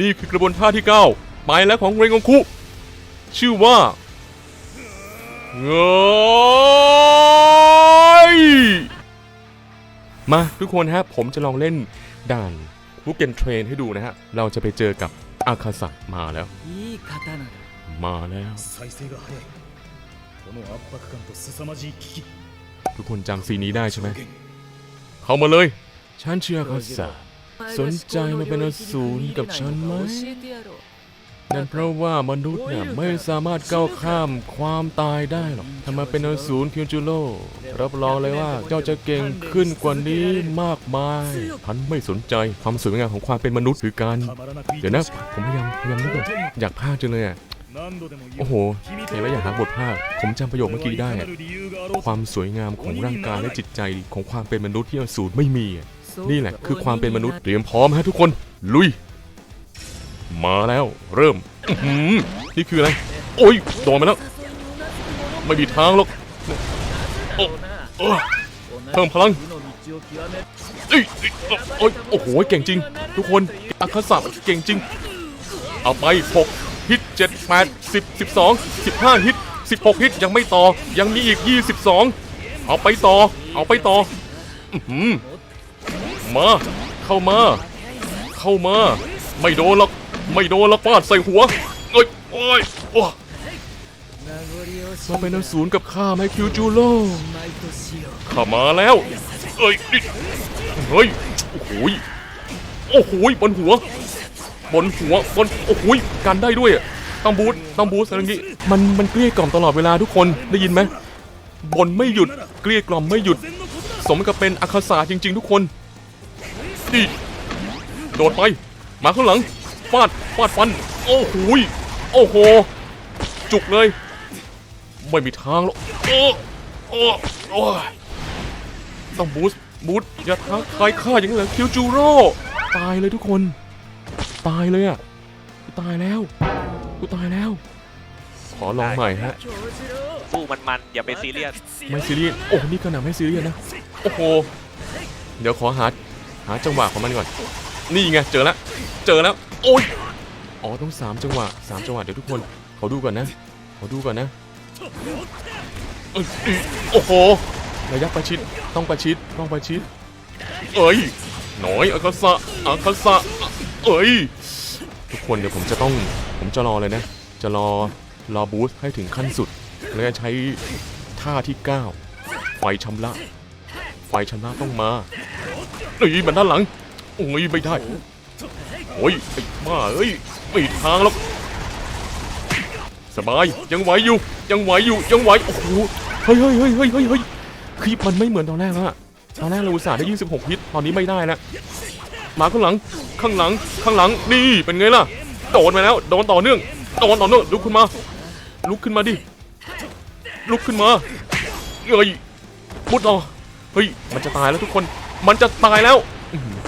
นี่คือกระบวนท่าที่ 9 หมายแล้วของเรงงคุ ชื่อว่าเงยมาทุกคนฮะ ผมจะลองเล่นด่านบุกเกนเทรนให้ดูนะฮะ เราจะไปเจอกับอาคาสะมาแล้ว มาแล้ว ทุกคนจำซีนี้ได้ใช่ไหม เข้ามาเลย ฉันเชื่อคาสะ สนใจมาเป็นอสูรกับฉันไหมนั่นเพราะว่ามนุษย์เนี่ยไม่สามารถก้าวข้ามความตายได้หรอกทำไมเป็นอสูรคิโยวจูโร่รับรองเลยว่าเจ้าจะเก่งขึ้นกว่านี้มากมายท่านไม่สนใจความสวยงามของความเป็นมนุษย์หรือการเดี๋ยวนะผมพยายามพยายามนึกก่อนอยากพากจังเลยอะโอ้โหเห็นแล้วอยากหาบทภาค ผมจำประโยคเมื่อกี้ได้ ความสวยงามของร่างกายและจิตใจของความเป็นมนุษย์ที่อสูรไม่มี นี่แหละคือความเป็นมนุษย์เตรียมพร้อมฮะทุกคน ลุย มาแล้ว เริ่มนี่คืออะไร โอ้ยโดนมาแล้ว ไม่มีทางหรอกเพิ่มพลังโอ้ยโอ้โห เก่งจริง ทุกคนอักษศัเก่งจริง เอาไป 6 ฮิต 7 8 10 12 15 ฮิต 16 ฮิต ยังไม่ต่อ ยังมีอีก 22 เอาไปต่อ เอาไปต่อ มา เข้ามา เข้ามา ไม่โดนหรอก ไม่โดนหรอกฟาดใส่หัวโอ้ยโอ้ยโอ้มาเป็นน้ำศูนย์กับข้าไหมคิวจูโร่ข้ามาแล้ว เอ้ยเฮ้ย โอ้โหโอ้โหบนหัว บนหัว บน โอ้โหกันได้ด้วยต้องบูทต้องบูทอะไรงี้ มัน มันเกลี้ยกล่อมตลอดเวลาทุกคน ได้ยินไหมบนไม่หยุด เกลี้ยกล่อมไม่หยุด สมกับเป็นอาคาสาจริง ๆ ทุกคน นี่โดดไป มาข้างหลัง ฟาด ฟาดฟัน โอ้โหยโอ้โห จุกเลย ไม่มีทางหรอกโอ้โอ้โอ้ยต้องบูสต์บูสต์อย่าท้าทายข้าอย่างนี้เลยคิวจูโร่ ตายเลยทุกคน ตายเลยอะกูตายแล้ว กูตายแล้ว ขอลองใหม่ฮะ สู้มันมันๆอย่าไปซีเรียส ไม่ซีเรียส โอ้ นี่ขนาดไม่ซีเรียสนะ โอ้โห เดี๋ยวขอหา หาจังหวะของมันก่อน นี่ไงเจอแล้ว เจอแล้ว โอ้ยอ๋อต้องสามจังหวะสามจังหวะเดี๋ยวทุกคนขอดูก่อนนะขอดูก่อนนะโอ้โหระยะประชิดต้องประชิดต้องประชิด เอ้ยหน่อยอากาศะอากาศะเอ้ยทุกคนเดี๋ยวผมจะต้องผมจะรอเลยนะ จะรอรอบูสให้ถึงขั้นสุด แล้วจะใช้ท่าที่ 9 ไฟชำระ ไฟชำระต้องมา เอ้ยมันด้านหลัง โอ้ยไม่ได้ โอ้ยไอ้บ้าเอ้ยไม่ทางหรอก สบายยังไหวอยู่ ยังไหวอยู่ยังไหว โอ้โห เฮ้ยเฮ้ยเฮ้ยเฮ้ยเฮ้ยคลิปมันไม่เหมือนตอนแรกแล้วอะตอนแรกเราอุตส่าห์ได้ 26 ฮิต ตอนนี้ไม่ได้แล้วมาข้างหลัง ข้างหลัง ข้างหลัง นี่เป็นไงล่ะ โดนไปแล้ว โดนต่อเนื่อง โดนต่อเนื่อง ลุกขึ้นมา ลุกขึ้นมาดิ ลุกขึ้นมาเอ้ยมุดต่อ เฮ้ย มันจะตายแล้วทุกคน มันจะตายแล้ว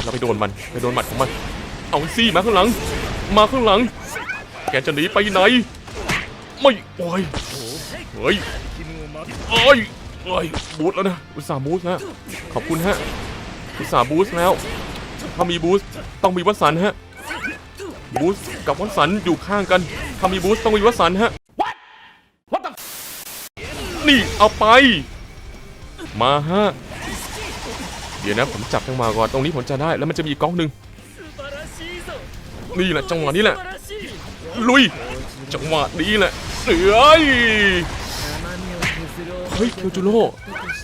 เราไปโดนมันไปโดนหมัดของมัน เอาซี่มาข้างหลัง มาข้างหลัง แกจะหนีไปไหน ไม่โอ้ยเฮ้ยโอ้ยโอ้ยบูสแล้วนะอุตส่าห์บูสนะขอบคุณฮะอุตส่าห์บูสแล้วถ้ามีบูสต้องมีวัสันฮะบูสกับวัสันอยู่ข้างกันถ้ามีบูสต้องมีวัสันฮะนี่เอาไป มาฮะ เดี๋ยวนะผมจับจังหวะก่อนตรงนี้ผมจะได้แล้วมันจะมีกล้องหนึ่งนี่แหละจังหวะนี้แหละ ลุย จังหวะนี้แหละเอ้ยเฮ้ยเคียวจูโร่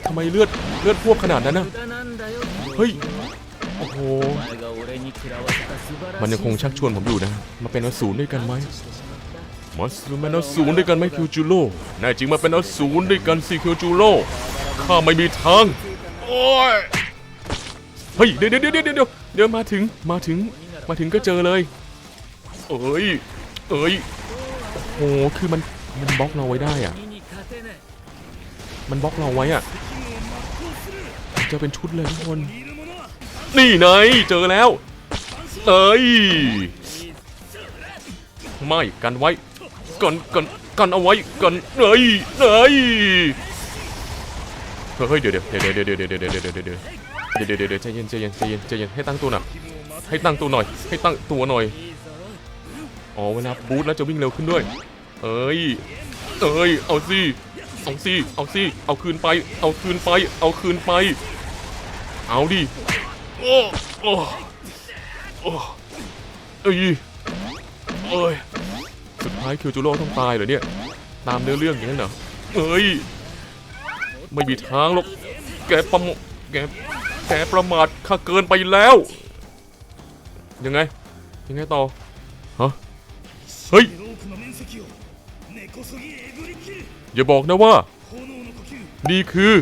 ทำไมเลือดเลือดพวกขนาดนั้นนะเฮ้ยโอ้โหมันยังคงชักชวนผมอยู่นะ มาเป็นอสูรด้วยกันไหมมาสูเป็นอสูรด้วยกันไหมเคียวจูโร่แน่จริงมาเป็นอสูรด้วยกันสิเคียวจูโร่ข้าไม่มีทางโอ้ย เฮ้ยเดี๋ยวเดี๋ยวเดี๋ยวเดี๋ยวเดี๋ยวมาถึงมาถึงมาถึงก็เจอเลย เอ้ยเอ้ยโอ้โหคือมันมันบล็อกเราไว้ได้อะมันบล็อกเราไว้อะจะเป็นชุดเลยทุกคน นี่ไงเจอแล้วเอ้ยไม่กันไว้กันกันกันเอาไว้กันเอ้ยเอ้ยเฮ้ยเดี๋ยวเดี๋ยวเดี๋ยวเดี๋ยวเดี๋ยวเดี๋ยวเดี๋ยว เดี๋ยวเดี๋ยวเดี๋ยวใจเย็นใจเย็นใจเย็นใจเย็นให้ตั้งตัวหน่อยให้ตั้งตัวหน่อยให้ตั้งตัวหน่อยอ๋อเวลาบูทแล้วจะวิ่งเร็วขึ้นด้วย เอ้ยเอ้ยเอาสิเอาสิเอาสิเอาคืนไป เอาคืนไป เอาคืนไป เอาดิโอ้โอ้โอ้เอ้ยเอ้ยสุดท้ายคิวจูโร่ต้องตายเหรอเนี่ยตามเนื้อเรื่องอย่างนั้นเหรอเอ้ยไม่มีทางหรอกแกประมแก แกประมาทข้าเกินไปแล้ว ยังไง ยังไงต่อฮะเฮ้ย อย่าบอกนะว่า นี่คือ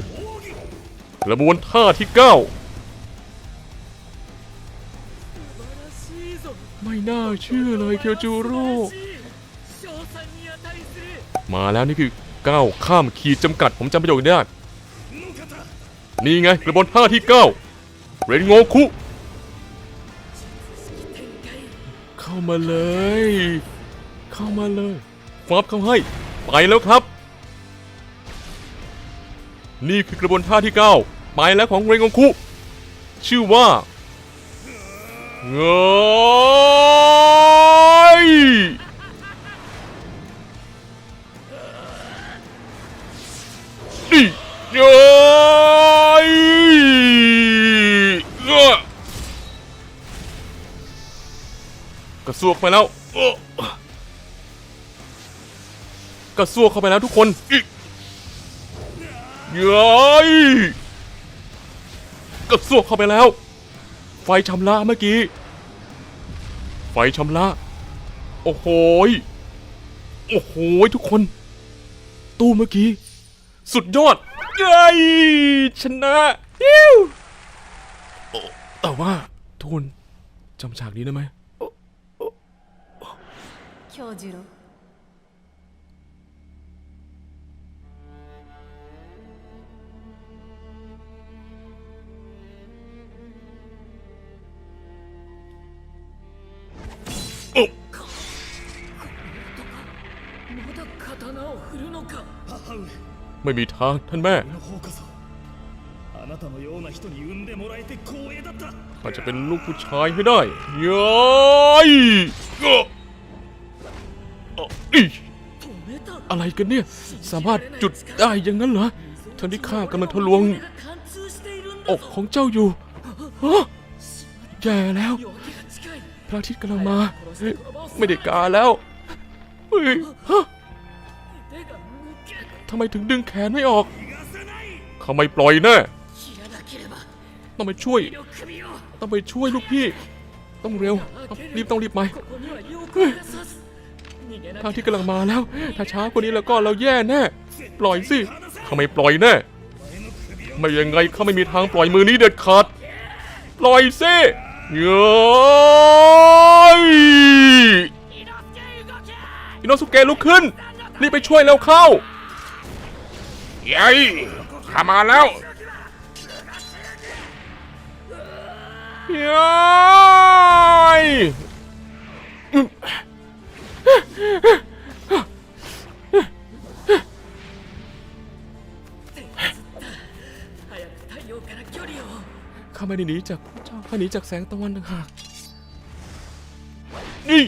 ระบวนท่าที่เก้าไม่น่าเชื่อเลยเคียวจูโร่มาแล้วนี่คือก้าข้ามขีดจำกัดผมจำประโยคได้ นี่ไงกระบวนท่าที่ 9 เรนโงคุ เข้ามาเลย เข้ามาเลยฟับเข้าให้ ไปแล้วครับ นี่คือกระบวนท่าที่ 9 ไปแล้วของเรนโงคุ ชื่อว่าเงย กระซวกไปแล้วกระซวกเข้าไปแล้วทุกคนเย้ยกระซวกเข้าไปแล้ว ไฟชำระเมื่อกี้ ไฟชำระโอ้โหโอ้โหทุกคน ตู้เมื่อกี้ สุดยอดเย้ยชนะฮิวแต่ว่าทุนจำฉากนี้ได้ไหม 京次郎まだ刀を振るのか母上 ไม่มีทางท่านแม่ 俺の方こそあなたのような人に産んでもらえて光栄だった ข้าจะเป็นลูกผู้ชายให้ได้เย้ยเอ้อเ อะไรกันเนี่ย สามารถจุดได้อย่างนั้นเหรอทั้งที่ข้ากำลังทะลวง อกของเจ้าอยู่แย่แล้ว พระอาทิตย์กำลังมา ไม่ได้กาแล้วเฮ้ยทำไมถึงดึงแขนไม่ออกเขาไม่ปล่อยแน่ต้องไปช่วย ต้องไปช่วยลูกพี่ ต้องเร็ว รีบต้องรีบไป ทางที่กำลังมาแล้ว ถ้าช้ากว่านี้แล้วก็เราแย่แน่ ปล่อยสิเขาไม่ปล่อยแน่ ไม่ยังไงเขาไม่มีทางปล่อยมือนี้เด็ดขาด ปล่อยสิเย้ยอินโนสุเกะลุกขึ้น รีบไปช่วยแล้วเข้ายัยข้ามาแล้วยั หนีจากเจ้าข้หนีจากแสงตะวันต่างหากนี่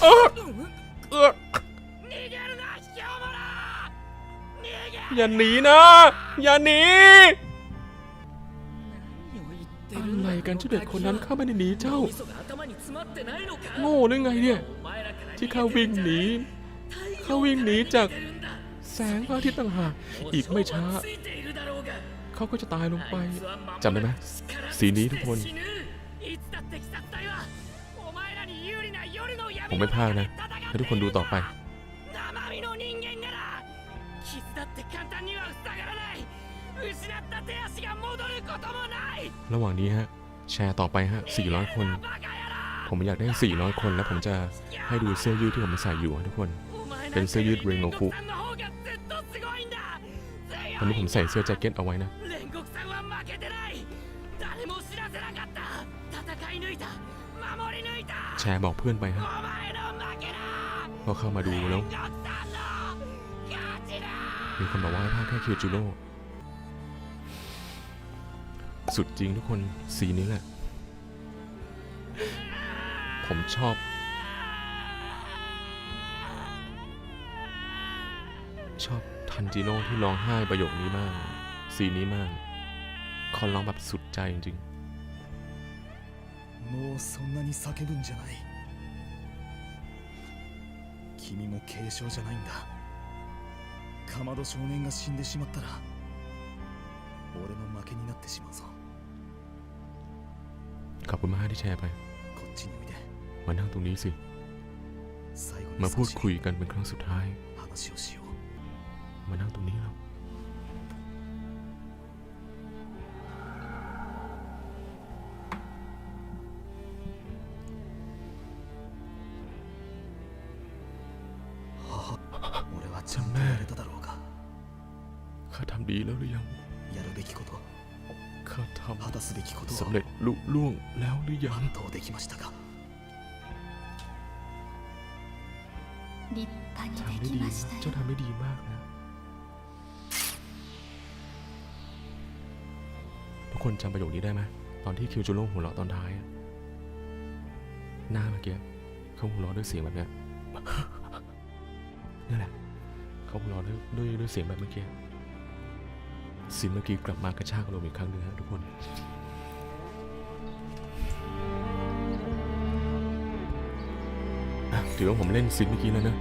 เอย่าหนีนะ อย่าหนีอะไรกันเจ้าเด็กคนนั้นข้าไม่ได้หนีเจ้า โง่หรือไงเนี่ย ที่ข้าวิ่งหนีข้าวิ่งหนีจากแสงพระอาทิตย์ต่างหากอีกไม่ช้า เขาก็จะตายลงไปจำได้ไหมสีนี้ทุกคน ผมไม่พลาดนะ ให้ทุกคนดูต่อไประหว่างนี้ฮะ แชร์ต่อไปฮะ 400 คน ผมอยากได้ 400 คน แล้วผมจะให้ดูเสื้อยืดที่ผมใส่อยู่ทุกคน เป็นเสื้อยืดเรงโอคุตอนนี้ผมใส่เสื้อแจ็คเก็ตเอาไว้นะ แชร์บอกเพื่อนไปฮะพอเข้ามาดูแล้ว มีคนบอกว่าให้ภาคแค่คิวจูโร่สุดจริงทุกคนสีนี้แหละ ผมชอบ ชอบทันจิโน่ที่ร้องไห้ประโยคนี้มาก สีนี้มากคนร้องแบบสุดใจจริง もうそんなに叫ぶんじゃない君も軽傷じゃないんだかまど少年が死んでしまったら俺の負けになってしまうぞ ๆขอบคุณมากที่แชร์ไป こっちにおいで มานั่งตรงนี้สิ 最後 มา に พู 少 ด し คุยกันเป็นครั้งสุดท้าย 話をしよう มานั่งตรงนี้แล้ว แล้วหรือยังข้าทำสำเร็จลุล่วงแล้วหรือยังทำได้ดีเจ้าทำได้ดีมากนะ ทุกคนจำประโยคนี้ได้ไหมตอนที่คิวจูโร่หัวเราะตอนท้าย หน้าเมื่อกี้เขาหัวเราะด้วยเสียงแบบนี้นี่แหละเขาหัวเราะด้วยด้วยเสียงแบบเมื่อกี้ สินเมื่อกี้กลับมากระชากลมอีกครั้งหนึ่งฮะทุกคน ถือว่าผมเล่นสินเมื่อกี้แล้วนะ